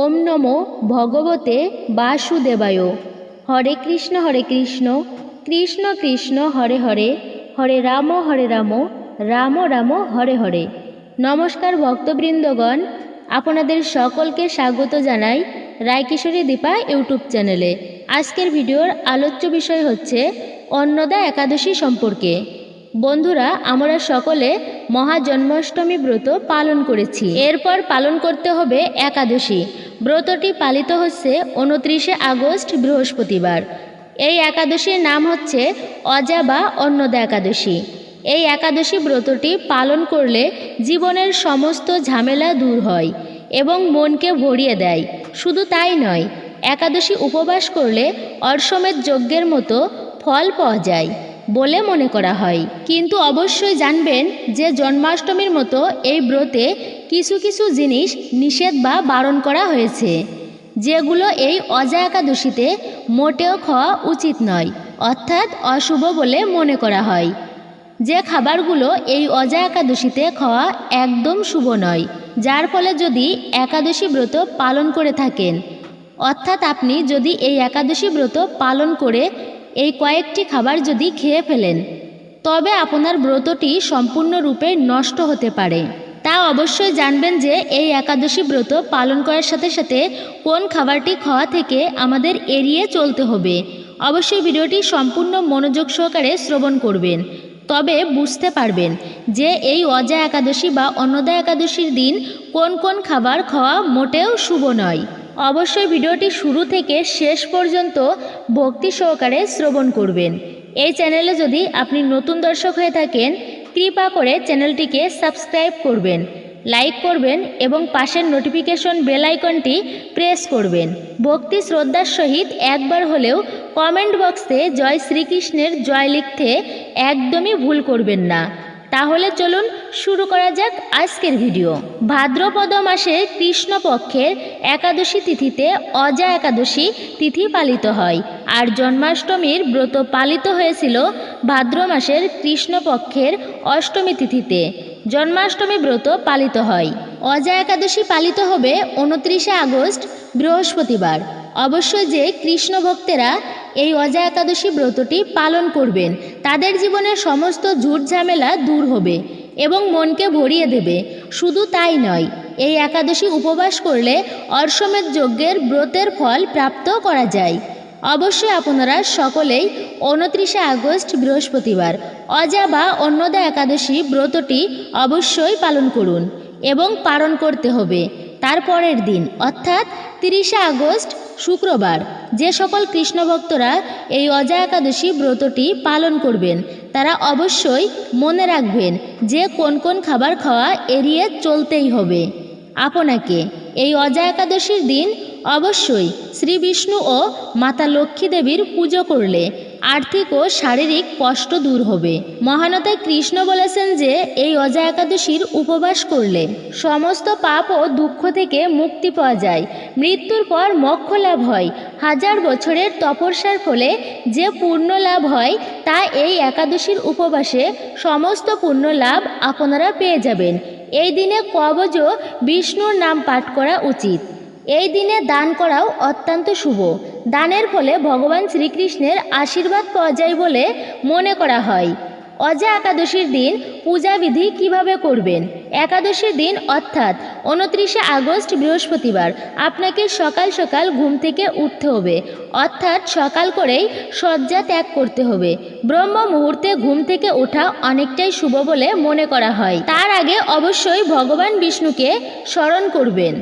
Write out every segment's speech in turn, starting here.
ওম নমো ভগবতে বাসুদেবায়। হরে কৃষ্ণ হরে কৃষ্ণ কৃষ্ণ কৃষ্ণ, হরে হরে হরে রাম হরে রাম রাম রাম, হরে হরে। নমস্কার ভক্তবৃন্দগণ, আপনাদের সকলকে স্বাগত জানাই রায়কিশোরী দীপা ইউটিউব চ্যানেলে। আজকের ভিডিওর আলোচ্য বিষয় হচ্ছে অন্নদা একাদশী সম্পর্কে। বন্ধুরা, আমরা সকলে মহাজন্মাষ্টমী ব্রত পালন করেছি। এরপর পালন করতে হবে একাদশী। ব্রতটি পালিত হচ্ছে উনত্রিশে আগস্ট বৃহস্পতিবার। এই একাদশীর নাম হচ্ছে অজা বা অন্নদা একাদশী। এই একাদশী ব্রতটি পালন করলে জীবনের সমস্ত ঝামেলা দূর হয় এবং মনকে ভরিয়ে দেয়। শুধু তাই নয়, একাদশী উপবাস করলে অর্শমের যজ্ঞের মতো ফল পাওয়া যায়। বলে মনে করা হয়। কিন্তু অবশ্যই জানবেন যে জন্মাষ্টমীর মতো এই ব্রতে কিছু কিছু জিনিস নিষেধ বা বারণ করা হয়েছে, যেগুলো এই অজা একাদশীতে মোটেও খাওয়া উচিত নয়, অর্থাৎ অশুভ বলে মনে করা হয়। যে খাবারগুলো এই অজা একাদশীতে খাওয়া একদম শুভ নয়, যার ফলে যদি একাদশী ব্রত পালন করে থাকেন, অর্থাৎ আপনি যদি এই একাদশী ব্রত পালন করে এই কয়েকটি খাবার যদি খেয়ে ফেলেন, তবে আপনার ব্রতটি সম্পূর্ণরূপে নষ্ট হতে পারে। তা অবশ্যই জানবেন যে এই একাদশী ব্রত পালন করার সাথে সাথে কোন খাবারটি খাওয়া থেকে আমাদের এড়িয়ে চলতে হবে। অবশ্যই ভিডিওটি সম্পূর্ণ মনোযোগ সহকারে শ্রবণ করবেন। তবে বুঝতে পারবেন যে এই অজা একাদশী বা অন্নদা একাদশীর দিন কোন কোন খাবার খাওয়া মোটেও শুভ নয়। অবশ্যই ভিডিওটি শুরু থেকে শেষ পর্যন্ত ভক্তি সহকারে শ্রবণ করবেন। এই চ্যানেলে যদি আপনি নতুন দর্শক হয়ে থাকেন, কৃপা করে চ্যানেলটিকে সাবস্ক্রাইব করবেন, লাইক করবেন এবং পাশের নোটিফিকেশন বেল আইকনটি প্রেস করবেন। ভক্তি শ্রদ্ধার সহিত একবার হলেও কমেন্ট বক্সে জয় শ্রীকৃষ্ণের জয় লিখতে একদমই ভুল করবেন না। তাহলে চলুন শুরু করা যাক আজকের ভিডিও। ভাদ্রপদ মাসের কৃষ্ণপক্ষের একাদশী তিথিতে অজা একাদশী তিথি পালিত হয়। আর জন্মাষ্টমীর ব্রত পালিত হয়েছিল ভাদ্র মাসের কৃষ্ণপক্ষের অষ্টমী তিথিতে। জন্মাষ্টমী ব্রত পালিত হয়। অজা একাদশী পালিত হবে উনত্রিশে আগস্ট, বৃহস্পতিবার। অবশ্যই যে কৃষ্ণ ভক্তেরা এই অজা একাদশী ব্রতটি পালন করবেন। তাদের জীবনের সমস্ত ঝুট ঝামেলা দূর হবে এবং মনকে ভরিয়ে দেবে। শুধু তাই নয়, এই একাদশী উপবাস করলে অর্শমের যজ্ঞের ব্রতের ফল প্রাপ্ত করা যায়। অবশ্যই আপনারা সকলেই উনত্রিশে আগস্ট বৃহস্পতিবার অজা বা অন্নদা একাদশী ব্রতটি অবশ্যই পালন করুন এবং পালন করতে হবে। তারপরের দিন, অর্থাৎ তিরিশে আগস্ট, শুক্রবার। যে সকল কৃষ্ণ ভক্তরা এই অজা একাদশী ব্রতটি পালন করবেন, তারা অবশ্যই মনে রাখবেন যে কোন কোন খাবার খাওয়া এড়িয়ে চলতেই হবে। আপনাকে এই অজা একাদশীর দিন অবশ্যই শ্রী বিষ্ণু ও মাতা লক্ষ্মী দেবীর পুজো করলে আর্থিক ও শারীরিক কষ্ট দূর হবে। মহানতা কৃষ্ণ বলেছেন যে, এই অজা একাদশীর উপবাস করলে সমস্ত পাপ ও দুঃখ থেকে মুক্তি পাওয়া যায়। মৃত্যুর পর মক্ষ লাভ হয়। হাজার বছরের তপস্যার ফলে যে পূর্ণ লাভ হয়, তা এই একাদশীর উপবাসে সমস্ত পূর্ণ লাভ আপনারা পেয়ে যাবেন। এই দিনে কবজ বিষ্ণুর নাম পাঠ করা উচিত। এই দিনে দান করাও অত্যন্ত শুভ। দানের ফলে ভগবান শ্রীকৃষ্ণের আশীর্বাদ পাওয়া যায় বলে মনে করা হয়। অজা একাদশীর দিন পূজাবিধি কীভাবে করবেন? একাদশীর দিন অর্থাৎ উনত্রিশে আগস্ট বৃহস্পতিবার আপনাকে সকাল সকাল ঘুম থেকে উঠতে হবে। অর্থাৎ সকাল করেই শয্যা ত্যাগ করতে হবে। ব্রহ্ম মুহূর্তে ঘুম থেকে ওঠা অনেকটাই শুভ বলে মনে করা হয়। তার আগে অবশ্যই ভগবান বিষ্ণুকে স্মরণ করবেন।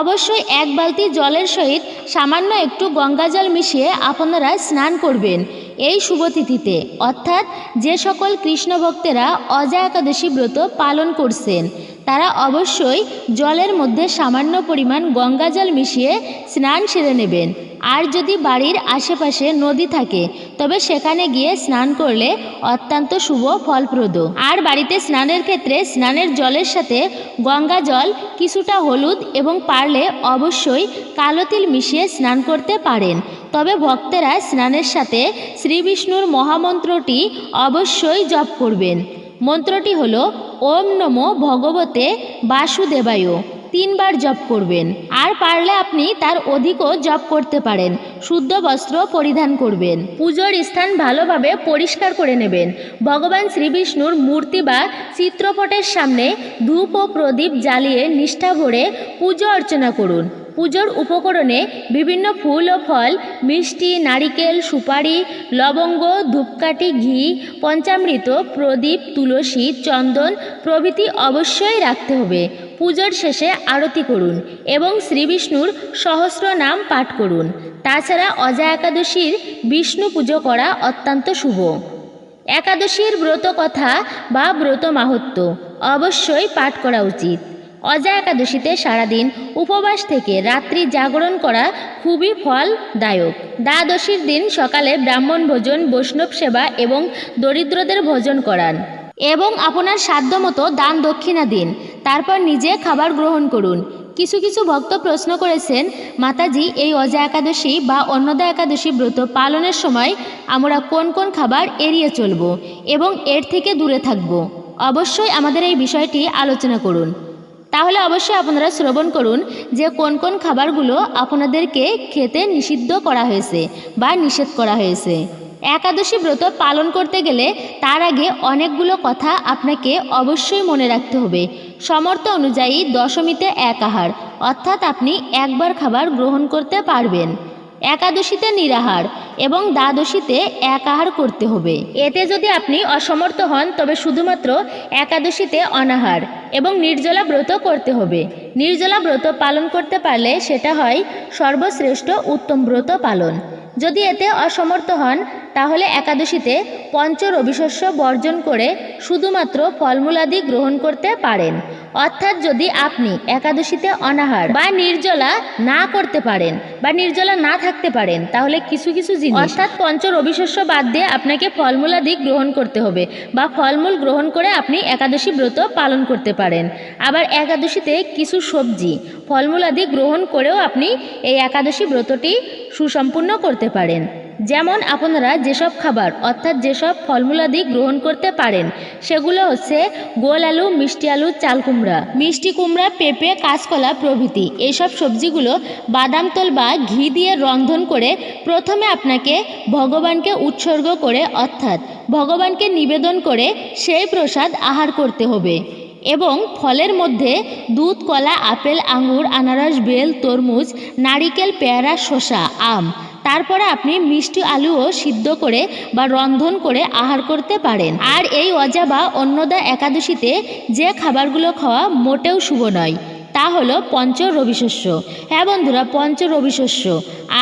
অবশ্যই এক বালতি জলের সহিত সামান্য একটু গঙ্গা জল মিশিয়ে আপনারা স্নান করবেন এই শুভ তিথিতে। অর্থাৎ যে সকল কৃষ্ণ ভক্তেরা অজা একাদশী ব্রত পালন করছেন, তারা অবশ্যই জলের মধ্যে সামান্য পরিমাণ গঙ্গা জল মিশিয়ে স্নান সেরে নেবেন। আর যদি বাড়ির আশেপাশে নদী থাকে, তবে সেখানে গিয়ে স্নান করলে অত্যন্ত শুভ ফলপ্রদ। আর বাড়িতে স্নানের ক্ষেত্রে স্নানের জলের সাথে গঙ্গা জল কিছুটা হলুদ এবং পারলে অবশ্যই কালো তিল মিশিয়ে স্নান করতে পারেন। তবে ভক্তেরা স্নানের সাথে শ্রীবিষ্ণুর মহামন্ত্রটি অবশ্যই জপ করবেন। মন্ত্রটি হল, ওম নমো ভগবতে বাসুদেবায়। তিনবার জপ করবেন। আর পারলে আপনি তার অধিকও জপ করতে পারেন। শুদ্ধ বস্ত্র পরিধান করবেন। পুজোর স্থান ভালোভাবে পরিষ্কার করে নেবেন। ভগবান শ্রীবিষ্ণুর মূর্তি বা চিত্রপটের সামনে ধূপ ও প্রদীপ জ্বালিয়ে নিষ্ঠা ভরে পুজো অর্চনা করুন। পুজোর উপকরণে বিভিন্ন ফুল ও ফল, মিষ্টি, নারিকেল, সুপারি, লবঙ্গ, ধূপকাঠি, ঘি, পঞ্চামৃত, প্রদীপ, তুলসী, চন্দন প্রভৃতি অবশ্যই রাখতে হবে। পুজোর শেষে আরতি করুন এবং শ্রীবিষ্ণুর সহস্র নাম পাঠ করুন। তাছাড়া অজা একাদশীর বিষ্ণু পুজো করা অত্যন্ত শুভ। একাদশীর ব্রত কথা বা ব্রত মাহাত্ম্য অবশ্যই পাঠ করা উচিত। অজা একাদশীতে সারাদিন উপবাস থেকে রাত্রি জাগরণ করা খুবই ফলদায়ক। দ্বাদশীর দিন সকালে ব্রাহ্মণ ভোজন, বৈষ্ণব সেবা এবং দরিদ্রদের ভোজন করান। এবং আপনার সাধ্যমতো দান দক্ষিণা দিন। তারপর নিজে খাবার গ্রহণ করুন। কিছু কিছু ভক্ত প্রশ্ন করেছেন, মাতাজি, এই অজা একাদশী বা অন্নদা একাদশী ব্রত পালনের সময় আমরা কোন কোন খাবার এড়িয়ে চলব এবং এর থেকে দূরে থাকব? অবশ্যই আমাদের এই বিষয়টি আলোচনা করুন। তাহলে অবশ্যই আপনারা শ্রবণ করুন যে কোন কোন খাবারগুলো আপনাদেরকে খেতে নিষিদ্ধ করা হয়েছে বা নিষেধ করা হয়েছে। একাদশী ব্রত পালন করতে গেলে তার আগে অনেকগুলো কথা আপনাকে অবশ্যই মনে রাখতে হবে। সমর্থ অনুযায়ী দশমীতে এক আহার, অর্থাৎ আপনি একবার খাবার গ্রহণ করতে পারবেন। একাদশীতে নিরাহার এবং দ্বাদশীতে এক আহার করতে হবে। এতে যদি আপনি অসমর্থ হন, তবে শুধুমাত্র একাদশীতে অনাহার এবং নির্জলা ব্রত করতে হবে। নির্জলা ব্রত পালন করতে পারলে সেটা হয় সর্বশ্রেষ্ঠ উত্তম ব্রত পালন। যদি এতে অসমর্থ হন তাহলে একাদশীতে পঞ্চ রবিশস্য বর্জন করে শুধুমাত্র ফলমূলাদি গ্রহণ করতে পারেন। অর্থাৎ যদি আপনি একাদশীতে অনাহার বা নির্জলা না করতে পারেন বা নির্জলা না থাকতে পারেন, তাহলে কিছু কিছু জিনিস অর্থাৎ পঞ্চ রবিশস্য বাদ দিয়ে আপনাকে ফলমূলাদি গ্রহণ করতে হবে বা ফলমূল গ্রহণ করে আপনি একাদশী ব্রত পালন করতে পারেন। আবার একাদশীতে কিছু সবজি ফলমূলাদি গ্রহণ করেও আপনি এই একাদশী ব্রতটি সুসম্পূর্ণ করতে পারেন। যেমন আপনারা যেসব খাবার, অর্থাৎ যেসব ফলমূলাদি গ্রহণ করতে পারেন, সেগুলো হচ্ছে গোল আলু, মিষ্টি আলু, চাল কুমড়া। মিষ্টি কুমড়া, পেঁপে, কাঁচকলা প্রভৃতি। এইসব সবজিগুলো বাদাম তল বা ঘি দিয়ে রন্ধন করে প্রথমে আপনাকে ভগবানকে উৎসর্গ করে, অর্থাৎ ভগবানকে নিবেদন করে সেই প্রসাদ আহার করতে হবে। এবং ফলের মধ্যে দুধ, কলা, আপেল, আঙুর, আনারস, বেল, তরমুজ, নারিকেল, পেয়ারা, শসা, আম তারপরে আপনি মিষ্টি আলুও সিদ্ধ করে বা রন্ধন করে আহার করতে পারেন। আর এই অজা বা অন্নদা একাদশীতে যে খাবারগুলো খাওয়া মোটেও শুভ নয়। তা হলো পঞ্চ রবিশস্য হ্যাঁ বন্ধুরা পঞ্চ রবিশস্য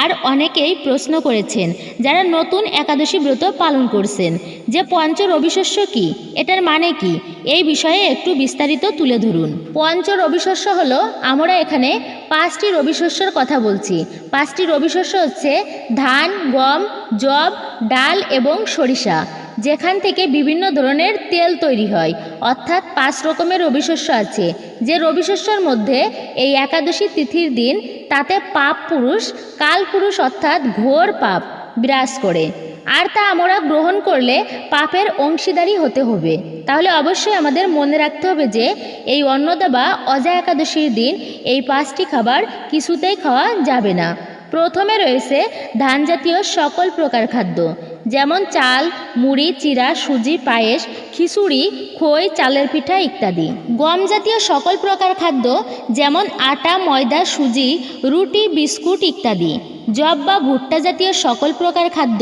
আর অনেকেই প্রশ্ন করেছেন, যারা নতুন একাদশী ব্রত পালন করছেন, যে পঞ্চ রবিশস্য কি? এটার মানে কি? এই বিষয়ে একটু বিস্তারিত তুলে ধরুন। পঞ্চ রবিশস্য হলো, আমরা এখানে পাঁচটি রবিশস্যর কথা বলছি। পাঁচটি রবিশস্য হচ্ছে ধান, গম জব ডাল এবং সরিষা। যেখান থেকে বিভিন্ন ধরনের তেল তৈরি হয়। অর্থাৎ পাঁচ রকমের রবিশস্য আছে। যে রবিশস্যর মধ্যে এই একাদশী তিথির দিন তাতে পাপ পুরুষ, কাল পুরুষ অর্থাৎ ঘোর পাপ বিরাজ করে। আর তা আমরা গ্রহণ করলে পাপের অংশীদারি হতে হবে। তাহলে অবশ্যই আমাদের মনে রাখতে হবে যে এই অন্নদা বা অজা একাদশীর দিন এই পাঁচটি খাবার কিছুতেই খাওয়া যাবে না। প্রথমে রয়েছে ধান জাতীয় সকল প্রকার খাদ্য। যেমন চাল, মুড়ি, চিরা, সুজি, পায়েস, খিচুড়ি, খই, চালের পিঠা ইত্যাদি। গম জাতীয় সকল প্রকার খাদ্য যেমন আটা, ময়দা, সুজি, রুটি, বিস্কুট ইত্যাদি। জব বা ভুট্টা জাতীয় সকল প্রকার খাদ্য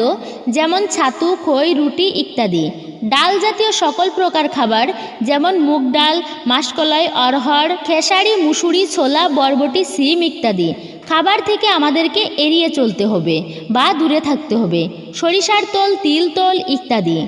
যেমন ছাতু, খই, রুটি ইত্যাদি। ডাল জাতীয় সকল প্রকার খাবার যেমন মুগ ডাল, মাসকলাই অরহর খেসারি, মুসুরি, ছোলা, বরবটি, সিম ইত্যাদি। খাবার থেকে আমাদেরকে এড়িয়ে চলতে হবে, বা দূরে থাকতে হবে। সরিষার তল, তিল তোল ইত্যাদি।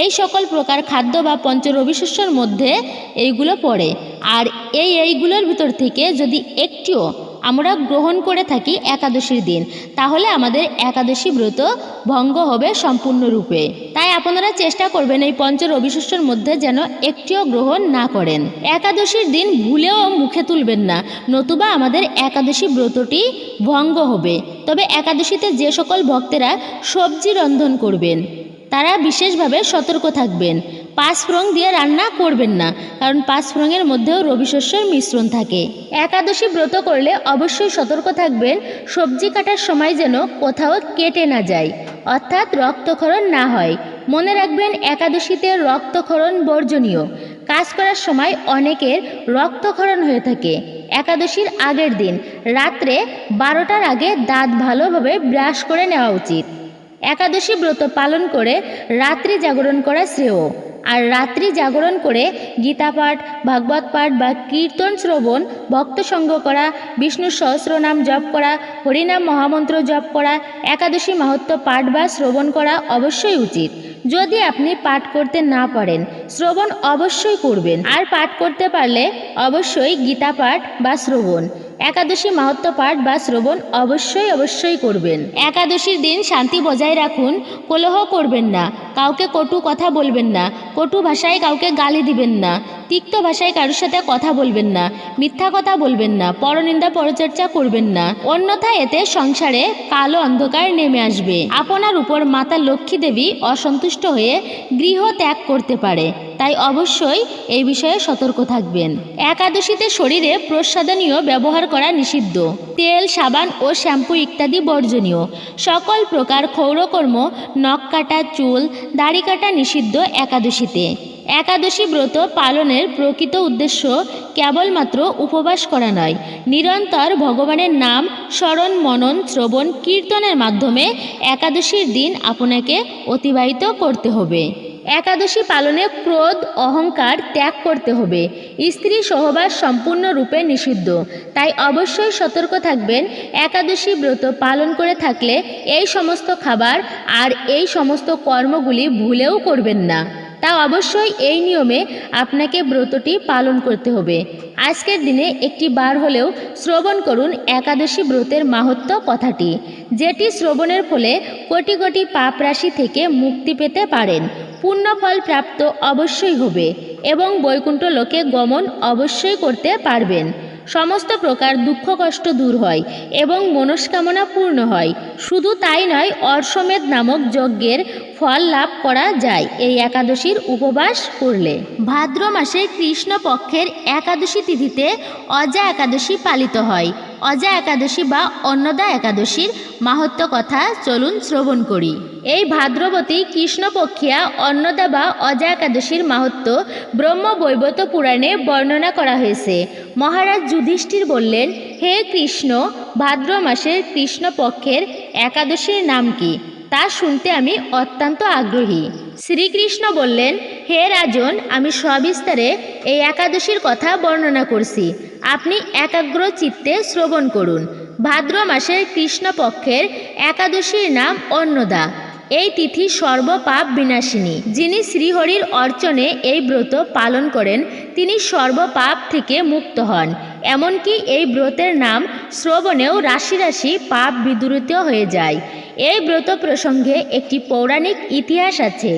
এই সকল প্রকার খাদ্য বা পঞ্চ রবিশস্যর মধ্যে এইগুলো পড়ে। আর এই এইগুলোর ভিতর থেকে যদি একটিও আমরা গ্রহণ করে থাকি একাদশীর দিন। তাহলে আমাদের একাদশী ব্রত ভঙ্গ হবে সম্পূর্ণরূপে। তাই আপনারা চেষ্টা করবেন এই পঞ্চ রবিশস্যর মধ্যে যেন একটিও গ্রহণ না করেন। একাদশীর দিন ভুলেও মুখে তুলবেন না, নতুবা আমাদের একাদশী ব্রতটি ভঙ্গ হবে। তবে একাদশীতে যে সকল ভক্তেরা সবজি রন্ধন করবেন তারা বিশেষভাবে সতর্ক থাকবেন। পাঁচফোড়ন দিয়ে রান্না করবেন না, কারণ পাঁচফোড়নের মধ্যেও রবি শস্যের মিশ্রণ থাকে। একাদশী ব্রত করলে অবশ্যই সতর্ক থাকবেন, সবজি কাটার সময় যেন কোথাও কেটে না যায়, অর্থাৎ রক্তক্ষরণ না হয়। মনে রাখবেন, একাদশীতে রক্তক্ষরণ বর্জনীয়। কাজ করার সময় অনেকের রক্তক্ষরণ হয়ে থাকে। একাদশীর আগের দিন, রাত্রে বারোটার আগে দাঁত ভালোভাবে ব্রাশ করে নেওয়া উচিত। একাদশী ব্রত পালন করে রাত্রি জাগরণ করা শ্রেয়। আর রাত্রি জাগরণ করে গীতা পাঠ ভাগবত পাঠ বা কীর্তন শ্রবণ, ভক্ত সঙ্গ করা বিষ্ণু সহস্রনাম জপ করা, হরিনাম মহামন্ত্র জপ করা, একাদশী মাহাত্ম পাঠ বা শ্রবণ করা অবশ্যই উচিত। যদি আপনি পাঠ করতে না পারেন, শ্রবণ অবশ্যই করবেন। আর পাঠ করতে পারলে অবশ্যই গীতা পাঠ বা শ্রবণ। একাদশী মাহাত্ম পাঠ বা শ্রবণ অবশ্যই অবশ্যই করবেন। একাদশীর দিন শান্তি বজায় রাখুন, কোলহ করবেন না। কাউকে কটু কথা বলবেন না, কটু ভাষায় কাউকে গালি দিবেন না, তিক্ত ভাষায় কারোর সাথে কথা বলবেন না, মিথ্যা কথা বলবেন না, পরনিন্দা পরচর্চা করবেন না, অন্যথা এতে সংসারে কালো অন্ধকার নেমে আসবে। আপনার উপর মাতা লক্ষ্মী দেবী অসন্তুষ্ট হয়ে গৃহ ত্যাগ করতে পারে, তাই অবশ্যই এই বিষয়ে সতর্ক থাকবেন। একাদশীতে শরীরে প্রসাদনীয় ব্যবহার করা নিষিদ্ধ। তেল, সাবান ও শ্যাম্পু ইত্যাদি বর্জনীয়। সকল প্রকার ক্ষৌরকর্ম, নখ কাটা, চুল দাড়ি কাটা নিষিদ্ধ একাদশীতে। একাদশী ব্রত পালনের প্রকৃত উদ্দেশ্য কেবলমাত্র উপবাস করা নয়, নিরন্তর ভগবানের নাম স্মরণ, মনন, শ্রবণ, কীর্তনের মাধ্যমে একাদশীর দিন আপনাকে অতিবাহিত করতে হবে। একাদশী পালনে ক্রোধ, অহংকার ত্যাগ করতে হবে। স্ত্রী সহবাস সম্পূর্ণরূপে নিষিদ্ধ। তাই অবশ্যই সতর্ক থাকবেন। একাদশী ব্রত পালন করে থাকলে এই সমস্ত খাবার আর এই সমস্ত কর্মগুলি ভুলেও করবেন না। তা অবশ্যই এই নিয়মে আপনাকে ব্রতটি পালন করতে হবে। আজকের দিনে একটি বার হলেও শ্রবণ করুন একাদশী ব্রতের মাহাত্ম কথাটি, যেটি শ্রবণের ফলে কোটি কোটি পাপ রাশি থেকে মুক্তি পেতে পারেন। পুণ্যফল প্রাপ্ত অবশ্যই হবে এবং বৈকুণ্ঠ লোকে গমন অবশ্যই করতে পারবেন। সমস্ত প্রকার দুঃখ কষ্ট দূর হয় এবং মনস্কামনা পূর্ণ হয়। শুধু তাই নয় অর্শমেধ নামক যজ্ঞের ফল লাভ করা যায়। এই একাদশীর উপবাস করলে। ভাদ্র মাসে কৃষ্ণ পক্ষের একাদশী তিথিতে অজা একাদশী পালিত হয়। অজা একাদশী বা অন্নদা একাদশীর মাহাত্ম কথা চলুন শ্রবণ করি। এই ভাদ্রবতী কৃষ্ণপক্ষিয়া অন্নদা বা অজা একাদশীর মাহাত্ম ব্রহ্মবৈবত পুরাণে বর্ণনা করা হয়েছে। মহারাজ যুধিষ্ঠির বললেন, হে কৃষ্ণ, ভাদ্র মাসের কৃষ্ণপক্ষের একাদশীর নাম কি? তা শুনতে আমি অত্যন্ত আগ্রহী। শ্রীকৃষ্ণ বললেন, হে রাজন, আমি সবিস্তারে এই একাদশীর কথা বর্ণনা করছি। আপনি একাগ্র চিত্তে শ্রবণ করুন। ভাদ্র মাসের কৃষ্ণপক্ষের একাদশীর নাম অন্নদা। এই তিথি সর্বপাপ বিনাশিনী। যিনি শ্রীহরির অর্চনে এই ব্রত পালন করেন, তিনি সর্বপাপ থেকে মুক্ত হন। এমনকি এই ব্রতের নাম শ্রবণেও রাশি রাশি পাপ বিদূরিত হয়ে যায়। এই ব্রত প্রসঙ্গে একটি পৌরাণিক ইতিহাস আছে।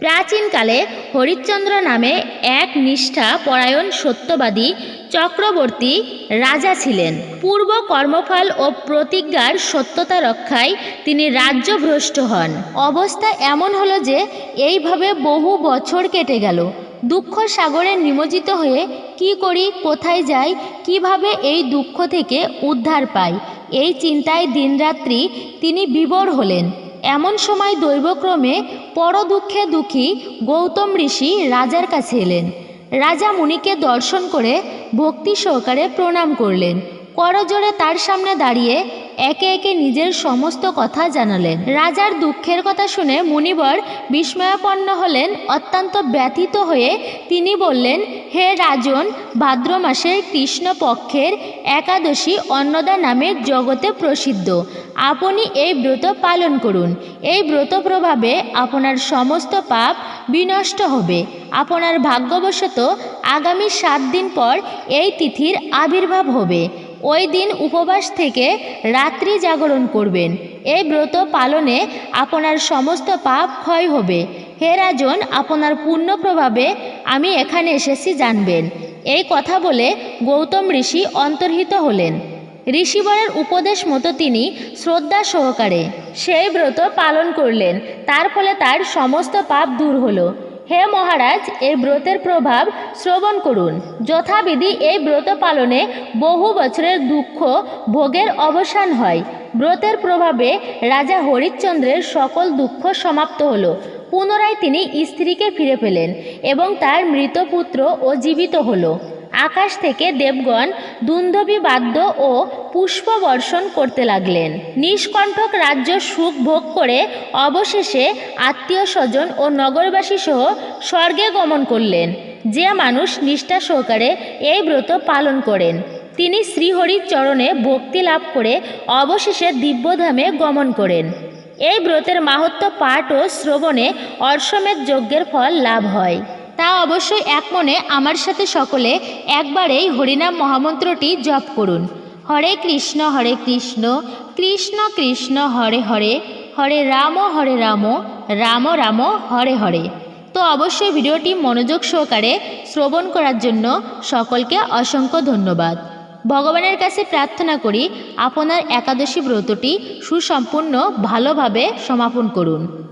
প্রাচীনকালে হরিশ্চন্দ্র নামে এক নিষ্ঠা পরায়ণ সত্যবাদী চক্রবর্তী রাজা ছিলেন। পূর্ব কর্মফল ও প্রতিজ্ঞার সত্যতা রক্ষায় তিনি রাজ্যভ্রষ্ট হন। অবস্থা এমন হলো যে এইভাবে বহু বছর কেটে গেল। দুঃখ সাগরে নিমজ্জিত হয়ে কি করি, কোথায় যাই, কীভাবে এই দুঃখ থেকে উদ্ধার পাই এই চিন্তায় দিনরাত্রি তিনি বিবর হলেন। এমন সময় দৈবক্রমে পরদুঃখে দুঃখী গৌতম ঋষি রাজার কাছে এলেন। রাজা মুনিকে দর্শন করে ভক্তি সহকারে প্রণাম করলেন। করজোড়ে তার সামনে দাঁড়িয়ে একে একে নিজের সমস্ত কথা জানালেন। রাজার দুঃখের কথা শুনে মুনিবর বিস্ময়াপন্ন হলেন, অত্যন্ত ব্যথিত হয়ে তিনি বললেন, হে রাজন, ভাদ্র মাসের কৃষ্ণপক্ষের একাদশী অন্নদা নামে জগতে প্রসিদ্ধ। আপনি এই ব্রত পালন করুন। এই ব্রত প্রভাবে আপনার সমস্ত পাপ বিনষ্ট হবে। আপনার ভাগ্যবশত আগামী সাত দিন পর এই তিথির আবির্ভাব হবে। ওই দিন উপবাস থেকে রাত্রি জাগরণ করবেন। এই ব্রত পালনে আপনার সমস্ত পাপ ক্ষয় হবে। হে রাজন, আপনার পূর্ণ প্রভাবে আমি এখানে এসেছি জানবেন। এই কথা বলে গৌতম ঋষি অন্তর্হিত হলেন। ঋষিবরের উপদেশ মতো তিনি শ্রদ্ধা সহকারে সেই ব্রত পালন করলেন। তার ফলে তার সমস্ত পাপ দূর হলো। হে মহারাজ এই ব্রতের প্রভাব শ্রবণ করুন। যথাবিধি এই ব্রত পালনে বহু বছরের দুঃখ ভোগের অবসান হয়। ব্রতের প্রভাবে রাজা হরিশ্চন্দ্রের সকল দুঃখ সমাপ্ত হল। পুনরায় তিনি স্ত্রীকে ফিরে পেলেন এবং তার মৃত পুত্র ও জীবিত হলো। আকাশ থেকে দেবগণ দুন্দবী বাদ্য ও পুষ্প বর্ষণ করতে লাগলেন। নিষ্কণ্ঠক রাজ্য সুখ ভোগ করে অবশেষে আত্মীয় স্বজন ও নগরবাসী সহ স্বর্গে গমন করলেন। যে মানুষ নিষ্ঠা সহকারে এই ব্রত পালন করেন, তিনি শ্রীহরির চরণে ভক্তি লাভ করে অবশেষে দিব্যধামে গমন করেন। এই ব্রতের মাহাত্ম পাঠ ও শ্রবণে অশ্বমেধ যজ্ঞের ফল লাভ হয়। তা অবশ্যই এক মনে আমার সাথে সকলে একবারেই হরিনাম মহামন্ত্রটি জপ করুন। হরে কৃষ্ণ হরে কৃষ্ণ কৃষ্ণ কৃষ্ণ, হরে হরে হরে রাম হরে রাম রাম রাম, হরে হরে। তো অবশ্যই ভিডিওটি মনোযোগ সহকারে শ্রবণ করার জন্য সকলকে অসংখ্য ধন্যবাদ। ভগবানের কাছে প্রার্থনা করি, আপনার একাদশী ব্রতটি সুসম্পূর্ণ, ভালোভাবে সমাপন করুন।